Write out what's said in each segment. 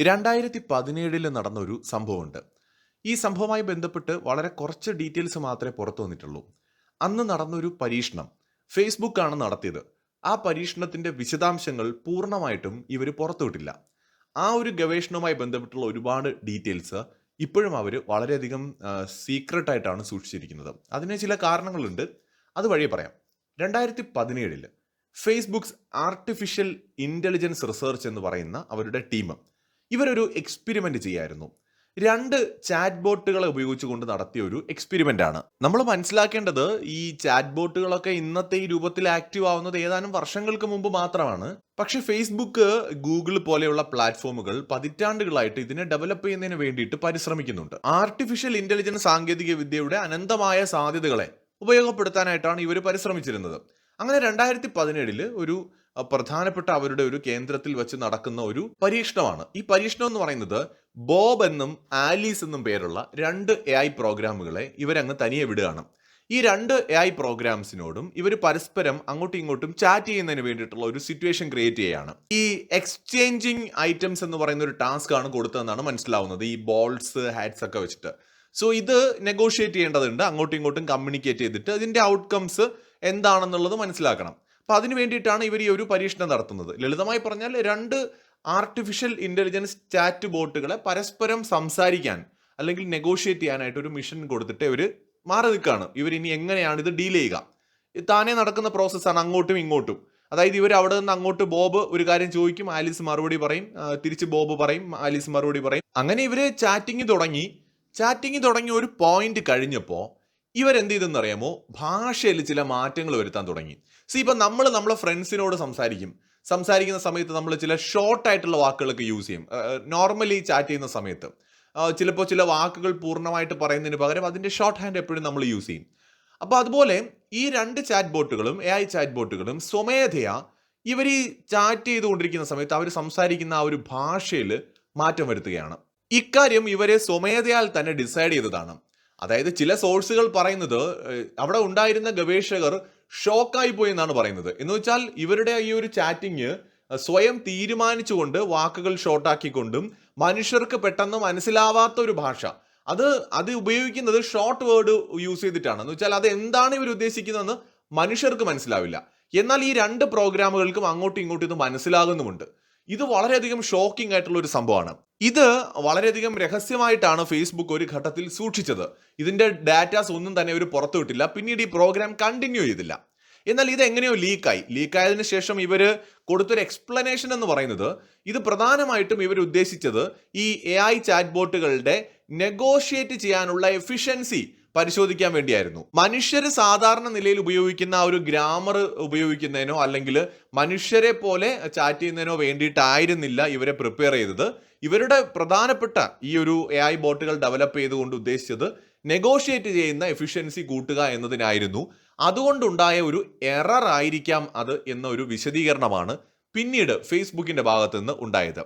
രണ്ടായിരത്തി പതിനേഴിൽ നടന്ന ഒരു സംഭവമുണ്ട്. ഈ സംഭവവുമായി ബന്ധപ്പെട്ട് വളരെ കുറച്ച് ഡീറ്റെയിൽസ് മാത്രമേ പുറത്തു വന്നിട്ടുള്ളൂ. അന്ന് നടന്നൊരു പരീക്ഷണം. ഫേസ്ബുക്കാണ് നടത്തിയത്. ആ പരീക്ഷണത്തിന്റെ വിശദാംശങ്ങൾ പൂർണമായിട്ടും ഇവർ പുറത്തുവിട്ടില്ല ആ ഒരു ഗവേഷണവുമായി ബന്ധപ്പെട്ടുള്ള ഒരുപാട് ഡീറ്റെയിൽസ് ഇപ്പോഴും അവർ വളരെയധികം സീക്രട്ട് ആയിട്ടാണ് സൂക്ഷിച്ചിരിക്കുന്നത്. അതിന് ചില കാരണങ്ങളുണ്ട്. അത് പറയാം. രണ്ടായിരത്തി പതിനേഴിൽ ഫേസ്ബുക്സ് ആർട്ടിഫിഷ്യൽ ഇന്റലിജൻസ് റിസർച്ച് എന്ന് പറയുന്ന അവരുടെ ടീം ഇവരൊരു എക്സ്പെരിമെന്റ് ചെയ്യായിരുന്നു. രണ്ട് ചാറ്റ് ബോട്ടുകളെ ഉപയോഗിച്ചുകൊണ്ട് നടത്തിയ ഒരു എക്സ്പെരിമെന്റ് ആണ്. നമ്മൾ മനസ്സിലാക്കേണ്ടത് ഈ ചാറ്റ് ബോട്ടുകളൊക്കെ ഇന്നത്തെ ഈ രൂപത്തിൽ ആക്റ്റീവ് ആവുന്നത് ഏതാനും വർഷങ്ങൾക്ക് മുമ്പ് മാത്രമാണ്. പക്ഷെ ഫേസ്ബുക്ക് ഗൂഗിൾ പോലെയുള്ള പ്ലാറ്റ്ഫോമുകൾ പതിറ്റാണ്ടുകളായിട്ട് ഇതിനെ ഡെവലപ്പ് ചെയ്യുന്നതിന് വേണ്ടിയിട്ട് പരിശ്രമിക്കുന്നുണ്ട്. ആർട്ടിഫിഷ്യൽ ഇന്റലിജൻസ് സാങ്കേതിക വിദ്യയുടെ അനന്തമായ സാധ്യതകളെ ഉപയോഗപ്പെടുത്താനായിട്ടാണ് ഇവർ പരിശ്രമിച്ചിരുന്നത്. അങ്ങനെ രണ്ടായിരത്തി പതിനേഴിൽ ഒരു പ്രധാനപ്പെട്ട അവരുടെ ഒരു കേന്ദ്രത്തിൽ വെച്ച് നടക്കുന്ന ഒരു പരീക്ഷണമാണ്. ഈ പരീക്ഷണം എന്ന് പറയുന്നത് ബോബ് എന്നും ആലീസ് എന്നും പേരുള്ള രണ്ട് എ ഐ പ്രോഗ്രാമുകളെ ഇവരങ്ങ് തനിയെ വിടുകയാണ്. ഈ രണ്ട് എ ഐ പ്രോഗ്രാംസിനോടും ഇവർ പരസ്പരം അങ്ങോട്ടും ഇങ്ങോട്ടും ചാറ്റ് ചെയ്യുന്നതിന് വേണ്ടിയിട്ടുള്ള ഒരു സിറ്റുവേഷൻ ക്രിയേറ്റ് ചെയ്യുകയാണ്. ഈ എക്സ്ചേഞ്ചിങ് ഐറ്റംസ് എന്ന് പറയുന്ന ഒരു ടാസ്ക് ആണ് കൊടുത്തതെന്നാണ് മനസ്സിലാവുന്നത്. ഈ ബോൾസ് ഹാറ്റ്സ് ഒക്കെ വെച്ചിട്ട്. സോ ഇത് നെഗോഷിയേറ്റ് ചെയ്യേണ്ടതുണ്ട്. അങ്ങോട്ടും ഇങ്ങോട്ടും കമ്മ്യൂണിക്കേറ്റ് ചെയ്തിട്ട് അതിന്റെ ഔട്ട്കംസ് എന്താണെന്നുള്ളത് മനസ്സിലാക്കണം. അപ്പൊ അതിന് വേണ്ടിയിട്ടാണ് ഇവർ ഈ ഒരു പരീക്ഷണം നടത്തുന്നത്. ലളിതമായി പറഞ്ഞാൽ രണ്ട് ആർട്ടിഫിഷ്യൽ ഇന്റലിജൻസ് ചാറ്റ് ബോട്ടുകളെ പരസ്പരം സംസാരിക്കാൻ അല്ലെങ്കിൽ നെഗോഷിയേറ്റ് ചെയ്യാനായിട്ട് ഒരു മിഷൻ കൊടുത്തിട്ട് ഇവർ മാറി നിൽക്കുകയാണ്. ഇവർ ഇനി എങ്ങനെയാണ് ഇത് ഡീൽ ചെയ്യുക? താനേ നടക്കുന്ന പ്രോസസ്സാണ് അങ്ങോട്ടും ഇങ്ങോട്ടും. അതായത് ഇവർ അവിടെ നിന്ന് അങ്ങോട്ട് ബോബ് ഒരു കാര്യം ചോദിക്കും ആലീസ് മറുപടി പറയും തിരിച്ച് ബോബ് പറയും ആലീസ് മറുപടി പറയും. അങ്ങനെ ഇവർ ചാറ്റിംഗ് തുടങ്ങി. ചാറ്റിംഗ് തുടങ്ങി ഒരു പോയിന്റ് കഴിഞ്ഞപ്പോൾ ഇവരെന്ത് ചെയ്തെന്ന് അറിയാമോ ഭാഷയിൽ ചില മാറ്റങ്ങൾ വരുത്താൻ തുടങ്ങി. സി ഇപ്പം നമ്മൾ നമ്മളെ ഫ്രണ്ട്സിനോട് സംസാരിക്കും. സംസാരിക്കുന്ന സമയത്ത് നമ്മൾ ചില ഷോർട്ട് ആയിട്ടുള്ള വാക്കുകളൊക്കെ യൂസ് ചെയ്യും. നോർമലി ചാറ്റ് ചെയ്യുന്ന സമയത്ത്. ചിലപ്പോൾ ചില വാക്കുകൾ പൂർണമായിട്ട് പറയുന്നതിന് പകരം അതിന്റെ ഷോർട്ട് ഹാൻഡ് എപ്പോഴും നമ്മൾ യൂസ് ചെയ്യും. അപ്പോൾ അതുപോലെ ഈ രണ്ട് ചാറ്റ് ബോട്ടുകളും എ ഐ ചാറ്റ് ബോട്ടുകളും സ്വമേധയാ ഇവർ ഈ ചാറ്റ് ചെയ്തുകൊണ്ടിരിക്കുന്ന സമയത്ത് അവർ സംസാരിക്കുന്ന ആ ഒരു ഭാഷയിൽ മാറ്റം വരുത്തുകയാണ്. ഇക്കാര്യം ഇവരെ സ്വമേധയാൽ തന്നെ ഡിസൈഡ് ചെയ്തതാണ്. അതായത് ചില സോഴ്സുകൾ പറയുന്നത് അവിടെ ഉണ്ടായിരുന്ന ഗവേഷകർ ഷോക്കായി പോയി എന്നാണ് പറയുന്നത്. എന്ന് വെച്ചാൽ ഇവരുടെ ഈ ഒരു ചാറ്റിങ് സ്വയം തീരുമാനിച്ചുകൊണ്ട് വാക്കുകൾ ഷോർട്ടാക്കിക്കൊണ്ടും മനുഷ്യർക്ക് പെട്ടെന്ന് മനസ്സിലാവാത്ത ഒരു ഭാഷ. അത് അത് ഉപയോഗിക്കുന്നത് ഷോർട്ട് വേർഡ് യൂസ് ചെയ്തിട്ടാണ്. എന്ന് വെച്ചാൽ അത് എന്താണ് ഇവർ ഉദ്ദേശിക്കുന്നതെന്ന് മനുഷ്യർക്ക് മനസ്സിലാവില്ല. എന്നാൽ ഈ രണ്ട് പ്രോഗ്രാമുകൾക്കും അങ്ങോട്ടും ഇങ്ങോട്ടും ഇത് മനസ്സിലാകുന്നുമുണ്ട്. ഇത് വളരെയധികം ഷോക്കിംഗ് ആയിട്ടുള്ള ഒരു സംഭവമാണ്. ഇത് വളരെയധികം രഹസ്യമായിട്ടാണ് ഫേസ്ബുക്ക് ഒരു ഘട്ടത്തിൽ സൂക്ഷിച്ചത്. ഇതിന്റെ ഡാറ്റാസ് ഒന്നും തന്നെ അവർ പുറത്തുവിട്ടില്ല പിന്നീട് ഈ പ്രോഗ്രാം കണ്ടിന്യൂ ചെയ്തില്ല. എന്നാൽ ഇത് എങ്ങനെയോ ലീക്കായി ലീക്കായതിനു ശേഷം ഇവർ കൊടുത്തൊരു എക്സ്പ്ലനേഷൻ എന്ന് പറയുന്നത് ഇത് പ്രധാനമായിട്ടും ഇവർ ഉദ്ദേശിച്ചത് ഈ എ ഐ ചാറ്റ് ബോട്ടുകളുടെ നെഗോഷിയേറ്റ് ചെയ്യാനുള്ള എഫിഷ്യൻസി പരിശോധിക്കാൻ വേണ്ടിയായിരുന്നു. മനുഷ്യർ സാധാരണ നിലയിൽ ഉപയോഗിക്കുന്ന ഒരു ഗ്രാമർ ഉപയോഗിക്കുന്നതിനോ അല്ലെങ്കിൽ മനുഷ്യരെ പോലെ ചാറ്റ് ചെയ്യുന്നതിനോ വേണ്ടിയിട്ടായിരുന്നില്ല ഇവരെ പ്രിപ്പയർ ചെയ്തത്. ഇവരുടെ പ്രധാനപ്പെട്ട ഈ ഒരു എ ഐ ബോട്ടുകൾ ഡെവലപ്പ് ചെയ്തുകൊണ്ട് ഉദ്ദേശിച്ചത് നെഗോഷിയേറ്റ് ചെയ്യുന്ന എഫിഷ്യൻസി കൂട്ടുക എന്നതിനായിരുന്നു. അതുകൊണ്ടുണ്ടായ ഒരു എറർ ആയിരിക്കാം അത് എന്ന ഒരു വിശദീകരണമാണ് പിന്നീട് ഫേസ്ബുക്കിന്റെ ഭാഗത്തുനിന്ന് ഉണ്ടായത്.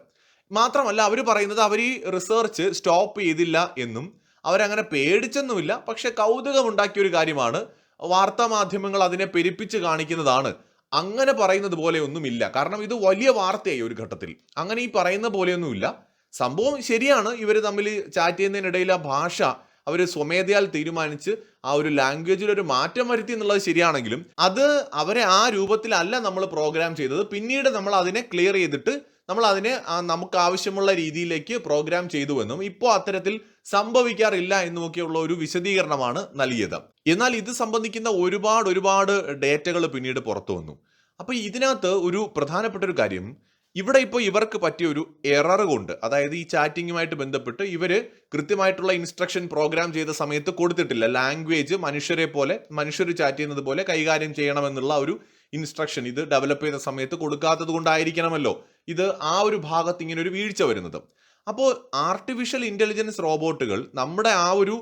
മാത്രമല്ല അവർ പറയുന്നത് അവർ ഈ റിസർച്ച് സ്റ്റോപ്പ് ചെയ്തില്ല എന്നും അവരങ്ങനെ പേടിച്ചൊന്നുമില്ല പക്ഷെ കൗതുകമുണ്ടാക്കിയ ഒരു കാര്യമാണ് വാർത്താ മാധ്യമങ്ങൾ അതിനെ പെരുപ്പിച്ച് കാണിക്കുന്നതാണ്. അങ്ങനെ പറയുന്നത് പോലെ ഒന്നുമില്ല. കാരണം ഇത് വലിയ വാർത്തയായി ഒരു ഘട്ടത്തിൽ. അങ്ങനെ ഈ പറയുന്ന പോലെയൊന്നുമില്ല. സംഭവം ശരിയാണ്. ഇവർ തമ്മിൽ ചാറ്റ് ചെയ്യുന്നതിനിടയിൽ ആ ഭാഷ അവർ സ്വമേധയാൽ തീരുമാനിച്ച് ആ ഒരു ലാംഗ്വേജിൽ ഒരു മാറ്റം വരുത്തി എന്നുള്ളത് ശരിയാണെങ്കിലും അത് അവരെ ആ രൂപത്തിലല്ല നമ്മൾ പ്രോഗ്രാം ചെയ്തത്. പിന്നീട് നമ്മൾ അതിനെ ക്ലിയർ ചെയ്തിട്ട് നമ്മൾ അതിനെ നമുക്ക് ആവശ്യമുള്ള രീതിയിലേക്ക് പ്രോഗ്രാം ചെയ്തുവെന്നും ഇപ്പോൾ അത്തരത്തിൽ സംഭവിക്കാറില്ല എന്നുമൊക്കെയുള്ള ഒരു വിശദീകരണമാണ് നൽകിയത്. എന്നാൽ ഇത് സംബന്ധിക്കുന്ന ഒരുപാട് ഒരുപാട് ഡേറ്റകൾ പിന്നീട് പുറത്തു വന്നു. അപ്പോൾ ഇതിനകത്ത് ഒരു പ്രധാനപ്പെട്ട ഒരു കാര്യം ഇവിടെ ഇപ്പോൾ ഇവർക്ക് പറ്റിയ ഒരു എറർ കൊണ്ട് അതായത് ഈ ചാറ്റിങ്ങുമായിട്ട് ബന്ധപ്പെട്ട് ഇവർ കൃത്യമായിട്ടുള്ള ഇൻസ്ട്രക്ഷൻ പ്രോഗ്രാം ചെയ്ത സമയത്ത് കൊടുത്തിട്ടില്ല. ലാംഗ്വേജ് മനുഷ്യരെ പോലെ മനുഷ്യർ ചാറ്റ് ചെയ്യുന്നത് പോലെ കൈകാര്യം ചെയ്യണമെന്നുള്ള ഒരു ഇൻസ്ട്രക്ഷൻ ഇത് ഡെവലപ്പ് ചെയ്ത സമയത്ത് കൊടുക്കാത്തത് കൊണ്ടായിരിക്കണമല്ലോ. ഇത് ആ ഒരു ഭാഗത്ത് ഇങ്ങനെ ഒരു വീഴ്ച വരുന്നത്. അപ്പോൾ ആർട്ടിഫിഷ്യൽ ഇന്റലിജൻസ് റോബോട്ടുകൾ നമ്മുടെ ആ ഒരു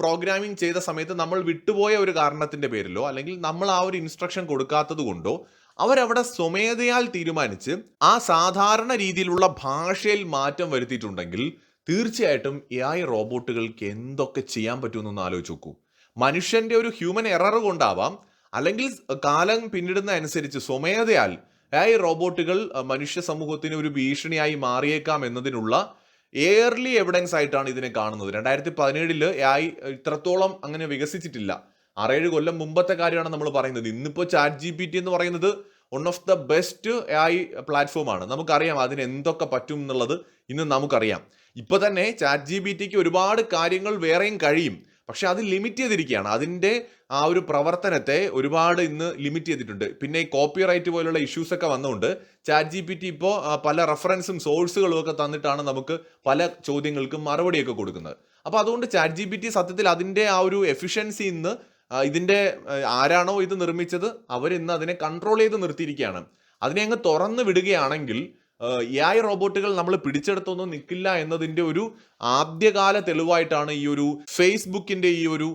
പ്രോഗ്രാമിംഗ് ചെയ്ത സമയത്ത് നമ്മൾ വിട്ടുപോയ ഒരു കാരണത്തിന്റെ പേരിലോ അല്ലെങ്കിൽ നമ്മൾ ആ ഒരു ഇൻസ്ട്രക്ഷൻ കൊടുക്കാത്തത് കൊണ്ടോ അവരവിടെ സ്വമേധയാൽ തീരുമാനിച്ച് ആ സാധാരണ രീതിയിലുള്ള ഭാഷയിൽ മാറ്റം വരുത്തിയിട്ടുണ്ടെങ്കിൽ തീർച്ചയായിട്ടും എ ഐ റോബോട്ടുകൾക്ക് എന്തൊക്കെ ചെയ്യാൻ പറ്റുമെന്നൊന്ന് ആലോചിച്ച് നോക്കൂ. മനുഷ്യന്റെ ഒരു ഹ്യൂമൻ എറർ കൊണ്ടാവാം അല്ലെങ്കിൽ കാലം പിന്നിടുന്ന അനുസരിച്ച് സ്വമേധയാൽ ഐ റോബോട്ടുകൾ മനുഷ്യ സമൂഹത്തിന് ഒരു ഭീഷണിയായി മാറിയേക്കാം എന്നതിനുള്ള എയർലി എവിഡൻസ് ആയിട്ടാണ് ഇതിനെ കാണുന്നത്. രണ്ടായിരത്തി പതിനേഴിൽ എ ഇത്രത്തോളം അങ്ങനെ വികസിച്ചിട്ടില്ല. ആറേഴ് കൊല്ലം മുമ്പത്തെ കാര്യമാണ് നമ്മൾ പറയുന്നത്. ഇന്നിപ്പോൾ ചാറ്റ് ജി പി ടി എന്ന് പറയുന്നത് one of the best A പ്ലാറ്റ്ഫോമാണ്. നമുക്കറിയാം അതിന് എന്തൊക്കെ പറ്റും എന്നുള്ളത് ഇന്ന് നമുക്കറിയാം. ഇപ്പൊ തന്നെ ചാറ്റ് ജി ബി ടിക്ക് ഒരുപാട് കാര്യങ്ങൾ വേറെയും കഴിയും. പക്ഷെ അത് ലിമിറ്റ് ചെയ്തിരിക്കുകയാണ്. അതിന്റെ ആ ഒരു പ്രവർത്തനത്തെ ഒരുപാട് ഇന്ന് ലിമിറ്റ് ചെയ്തിട്ടുണ്ട്. പിന്നെ ഈ കോപ്പി റൈറ്റ് പോലുള്ള ഇഷ്യൂസ് ഒക്കെ വന്നുകൊണ്ട് ചാറ്റ് ജി പി ടി ഇപ്പോൾ പല റെഫറൻസും സോഴ്സുകളും ഒക്കെ തന്നിട്ടാണ് നമുക്ക് പല ചോദ്യങ്ങൾക്കും മറുപടിയൊക്കെ കൊടുക്കുന്നത്. അപ്പോൾ അതുകൊണ്ട് ചാറ്റ് ജി പി ടി സത്യത്തിൽ അതിന്റെ ആ ഒരു എഫിഷ്യൻസി ഇന്ന് ഇതിന്റെ ആരാണോ ഇത് നിർമ്മിച്ചത് അവരിന്ന് അതിനെ കൺട്രോൾ ചെയ്ത് നിർത്തിയിരിക്കുകയാണ്. അതിനെ അങ്ങ് തുറന്നു വിടുകയാണെങ്കിൽ എ ഐ റോബോട്ടുകൾ നമ്മൾ പിടിച്ചെടുത്തൊന്നും നിൽക്കില്ല എന്നതിന്റെ ഒരു ആദ്യകാല തെളിവായിട്ടാണ് ഈ ഒരു ഫേസ്ബുക്കിന്റെ ഈ ഒരു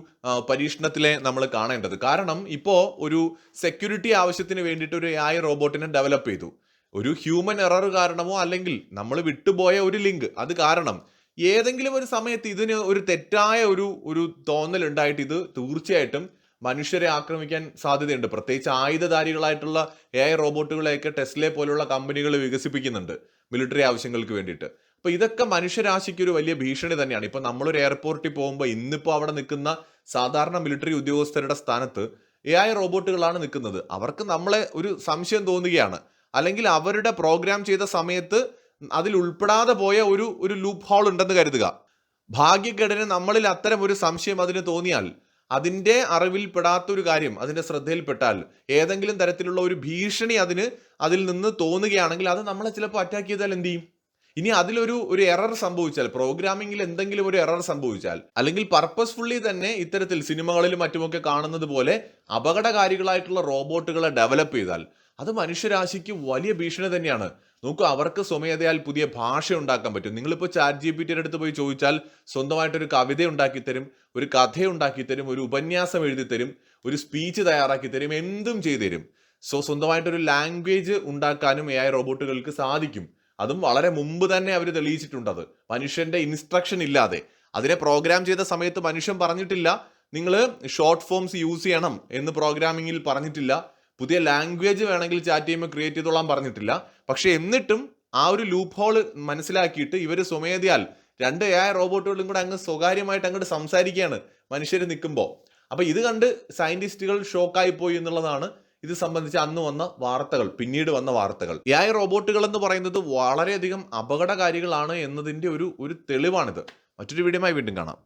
പരീക്ഷണത്തിലെ നമ്മൾ കാണേണ്ടത്. കാരണം ഇപ്പോൾ ഒരു സെക്യൂരിറ്റി ആവശ്യത്തിന് വേണ്ടിയിട്ട് ഒരു എ ഐ റോബോട്ടിനെ ഡെവലപ്പ് ചെയ്തു. ഒരു ഹ്യൂമൻ എറർ കാരണമോ അല്ലെങ്കിൽ നമ്മൾ വിട്ടുപോയ ഒരു ലിങ്ക് അത് കാരണം. ഏതെങ്കിലും ഒരു സമയത്ത് ഇതിന് ഒരു തെറ്റായ ഒരു ഒരു തോന്നൽ ഉണ്ടായിട്ട് ഇത് തീർച്ചയായിട്ടും മനുഷ്യരെ ആക്രമിക്കാൻ സാധ്യതയുണ്ട്. പ്രത്യേകിച്ച് ആയുധധാരികളായിട്ടുള്ള എ ഐ റോബോട്ടുകളെയൊക്കെ ടെസ്ലെ പോലുള്ള കമ്പനികൾ വികസിപ്പിക്കുന്നുണ്ട് മിലിറ്ററി ആവശ്യങ്ങൾക്ക് വേണ്ടിയിട്ട്. അപ്പൊ ഇതൊക്കെ മനുഷ്യരാശിക്ക് ഒരു വലിയ ഭീഷണി തന്നെയാണ്. ഇപ്പൊ നമ്മളൊരു എയർപോർട്ടിൽ പോകുമ്പോൾ ഇന്നിപ്പോൾ അവിടെ നിൽക്കുന്ന സാധാരണ മിലിറ്ററി ഉദ്യോഗസ്ഥരുടെ സ്ഥാനത്ത് എ ഐ റോബോട്ടുകളാണ് നിൽക്കുന്നത്. അവർക്ക് നമ്മളെ ഒരു സംശയം തോന്നുകയാണ്. അല്ലെങ്കിൽ അവരുടെ പ്രോഗ്രാം ചെയ്ത സമയത്ത് അതിൽ ഉൾപ്പെടാതെ പോയ ഒരു ഒരു ലൂപ്പ് ഹോൾ ഉണ്ടെന്ന് കരുതുക. ഭാഗ്യഘടന നമ്മളിൽ അത്തരം ഒരു സംശയം അതിന് തോന്നിയാൽ അതിന്റെ അറിവിൽ പെടാത്തൊരു കാര്യം അതിന്റെ ശ്രദ്ധയിൽപ്പെട്ടാൽ ഏതെങ്കിലും തരത്തിലുള്ള ഒരു ഭീഷണി അതിന് അതിൽ നിന്ന് തോന്നുകയാണെങ്കിൽ അത് നമ്മളെ ചിലപ്പോൾ അറ്റാക്ക് ചെയ്താൽ എന്ത് ചെയ്യും? ഇനി അതിലൊരു ഒരു എറർ സംഭവിച്ചാൽ പ്രോഗ്രാമിംഗിൽ എന്തെങ്കിലും ഒരു എറർ സംഭവിച്ചാൽ അല്ലെങ്കിൽ പർപ്പസ്ഫുള്ളി തന്നെ ഇത്തരത്തിൽ സിനിമകളിലും മറ്റുമൊക്കെ കാണുന്നത് പോലെ അപകടകാരികളായിട്ടുള്ള റോബോട്ടുകളെ ഡെവലപ്പ് ചെയ്താൽ അത് മനുഷ്യരാശിക്ക് വലിയ ഭീഷണി തന്നെയാണ്. നോക്കൂ അവർക്ക് സ്വമേധയാൽ പുതിയ ഭാഷ ഉണ്ടാക്കാൻ പറ്റും. നിങ്ങളിപ്പോൾ ചാറ്റ് ജി പി ടിയുടെ അടുത്ത് പോയി ചോദിച്ചാൽ സ്വന്തമായിട്ടൊരു കവിത ഉണ്ടാക്കി തരും ഒരു കഥ ഉണ്ടാക്കി തരും ഒരു ഉപന്യാസം എഴുതി തരും ഒരു സ്പീച്ച് തയ്യാറാക്കി തരും എന്തും ചെയ്തു തരും സോ സ്വന്തമായിട്ടൊരു ലാംഗ്വേജ് ഉണ്ടാക്കാനും എ ഐ റോബോട്ടുകൾക്ക് സാധിക്കും. അതും വളരെ മുമ്പ് തന്നെ അവർ തെളിയിച്ചിട്ടുണ്ട് അത്. മനുഷ്യന്റെ ഇൻസ്ട്രക്ഷൻ ഇല്ലാതെ. അതിനെ പ്രോഗ്രാം ചെയ്ത സമയത്ത് മനുഷ്യൻ പറഞ്ഞിട്ടില്ല നിങ്ങൾ ഷോർട്ട് ഫോംസ് യൂസ് ചെയ്യണം എന്ന് പ്രോഗ്രാമിങ്ങിൽ പറഞ്ഞിട്ടില്ല. പുതിയ ലാംഗ്വേജ് വേണമെങ്കിൽ ചാറ്റ് ചെയ്യുമ്പോൾ ക്രിയേറ്റ് ചെയ്തോളാൻ പറഞ്ഞിട്ടില്ല. പക്ഷെ എന്നിട്ടും ആ ഒരു ലൂപ്പ് ഹോൾ മനസ്സിലാക്കിയിട്ട് ഇവർ സ്വമേധയാൽ രണ്ട് എ റോബോട്ടുകളും കൂടെ അങ്ങ് സ്വകാര്യമായിട്ട് അങ്ങോട്ട് സംസാരിക്കുകയാണ് മനുഷ്യർ നിൽക്കുമ്പോൾ. അപ്പോൾ ഇത് കണ്ട് സയന്റിസ്റ്റുകൾ ഷോക്കായി പോയി എന്നുള്ളതാണ് ഇത് സംബന്ധിച്ച് അന്ന് വന്ന വാർത്തകൾ പിന്നീട് വന്ന വാർത്തകൾ. എ ഐ റോബോട്ടുകൾ എന്ന് പറയുന്നത് വളരെയധികം അപകടകാരികളാണ് എന്നതിന്റെ ഒരു ഒരു തെളിവാണിത്. മറ്റൊരു വീഡിയോമായി വീണ്ടും കാണാം.